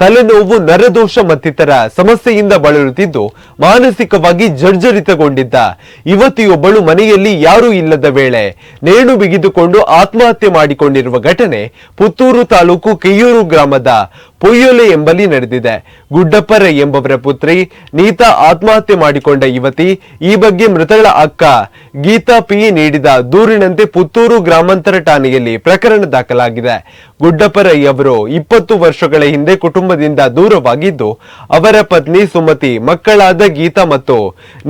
ತಲೆನೋವು, ನರದೋಷ ಮತ್ತಿತರ ಸಮಸ್ಯೆಯಿಂದ ಬಳಲುತ್ತಿದ್ದು ಮಾನಸಿಕವಾಗಿ ಜರ್ಜರಿತಗೊಂಡಿದ್ದ ಯುವತಿಯೊಬ್ಬಳು ಮನೆಯಲ್ಲಿ ಯಾರೂ ಇಲ್ಲದ ವೇಳೆ ನೇಣು ಬಿಗಿದುಕೊಂಡು ಆತ್ಮಹತ್ಯೆ ಮಾಡಿಕೊಂಡಿರುವ ಘಟನೆ ಪುತ್ತೂರು ತಾಲೂಕು ಕೆಯ್ಯೂರು ಗ್ರಾಮದ ಪೊಯ್ಯೊಲೆ ಎಂಬಲ್ಲಿ ನಡೆದಿದೆ. ಗುಡ್ಡಪ್ಪರ ಎಂಬವರ ಪುತ್ರಿ ನೀತಾ ಆತ್ಮಹತ್ಯೆ ಮಾಡಿಕೊಂಡ ಯುವತಿ, ಈ ಬಗ್ಗೆ ಮೃತಳ ಅಕ್ಕ ಗೀತಾ ಪಿ ನೀಡಿದ ದೂರಿನಂತೆ ಪುತ್ತೂರು ಗ್ರಾಮಾಂತರ ಠಾಣೆಯಲ್ಲಿ ಪ್ರಕರಣ ದಾಖಲಾಗಿದೆ. ಗುಡ್ಡಪ್ಪರೈ ಅವರು ಇಪ್ಪತ್ತು ವರ್ಷಗಳ ಹಿಂದೆ ಕುಟುಂಬದಿಂದ ದೂರವಾಗಿದ್ದು, ಅವರ ಪತ್ನಿ ಸುಮತಿ, ಮಕ್ಕಳಾದ ಗೀತಾ ಮತ್ತು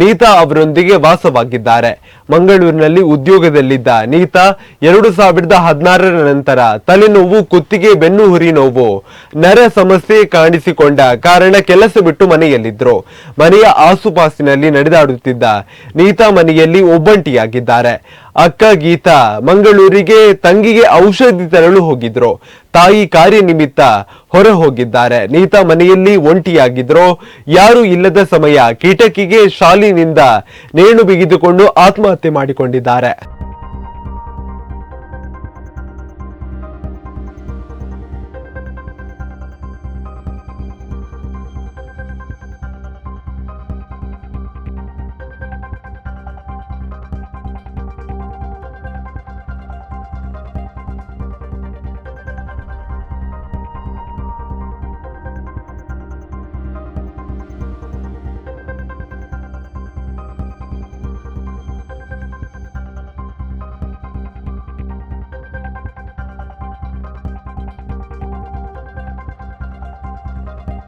ನೀತಾ ಅವರೊಂದಿಗೆ ವಾಸವಾಗಿದ್ದಾರೆ. ಮಂಗಳೂರಿನಲ್ಲಿ ಉದ್ಯೋಗದಲ್ಲಿದ್ದ ನೀತಾ, ಎರಡು ಸಾವಿರದ ಹದಿನಾರರ ನಂತರ ತಲೆನೋವು, ಕುತ್ತಿಗೆ, ಬೆನ್ನು ಹುರಿ ನೋವು, ನರ ಸಮಸ್ಯೆ ಕಾಣಿಸಿಕೊಂಡ ಕಾರಣ ಕೆಲಸ ಬಿಟ್ಟು ಮನೆಯಲ್ಲಿದ್ದರು ಮನೆಯ ಆಸುಪಾಸಿನಲ್ಲಿ ನಡೆದಾಡುತ್ತಿದ್ದ ನೀತಾ ಮನೆಯಲ್ಲಿ ಒಬ್ಬಂಟಿಯಾಗಿದ್ದಾರೆ. ಅಕ್ಕ ಗೀತಾ, ಮಂಗಳೂರಿಗೆ ತಂಗಿಗೆ ಔಷಧಿ ತರಲು ಹೋಗಿದ್ರು. ತಾಯಿ ಕಾರ್ಯ ನಿಮಿತ್ತ ಹೊರ ಹೋಗಿದ್ದಾರೆ. ನೀತಾ ಮನೆಯಲ್ಲಿ ಒಂಟಿಯಾಗಿದ್ರು. ಯಾರು ಇಲ್ಲದ ಸಮಯ ಕಿಟಕಿಗೆ ಶಾಲಿನಿಂದ ನೇಣು ಬಿಗಿದುಕೊಂಡು ಆತ್ಮಹತ್ಯೆ ಮಾಡಿಕೊಂಡಿದ್ದಾರೆ.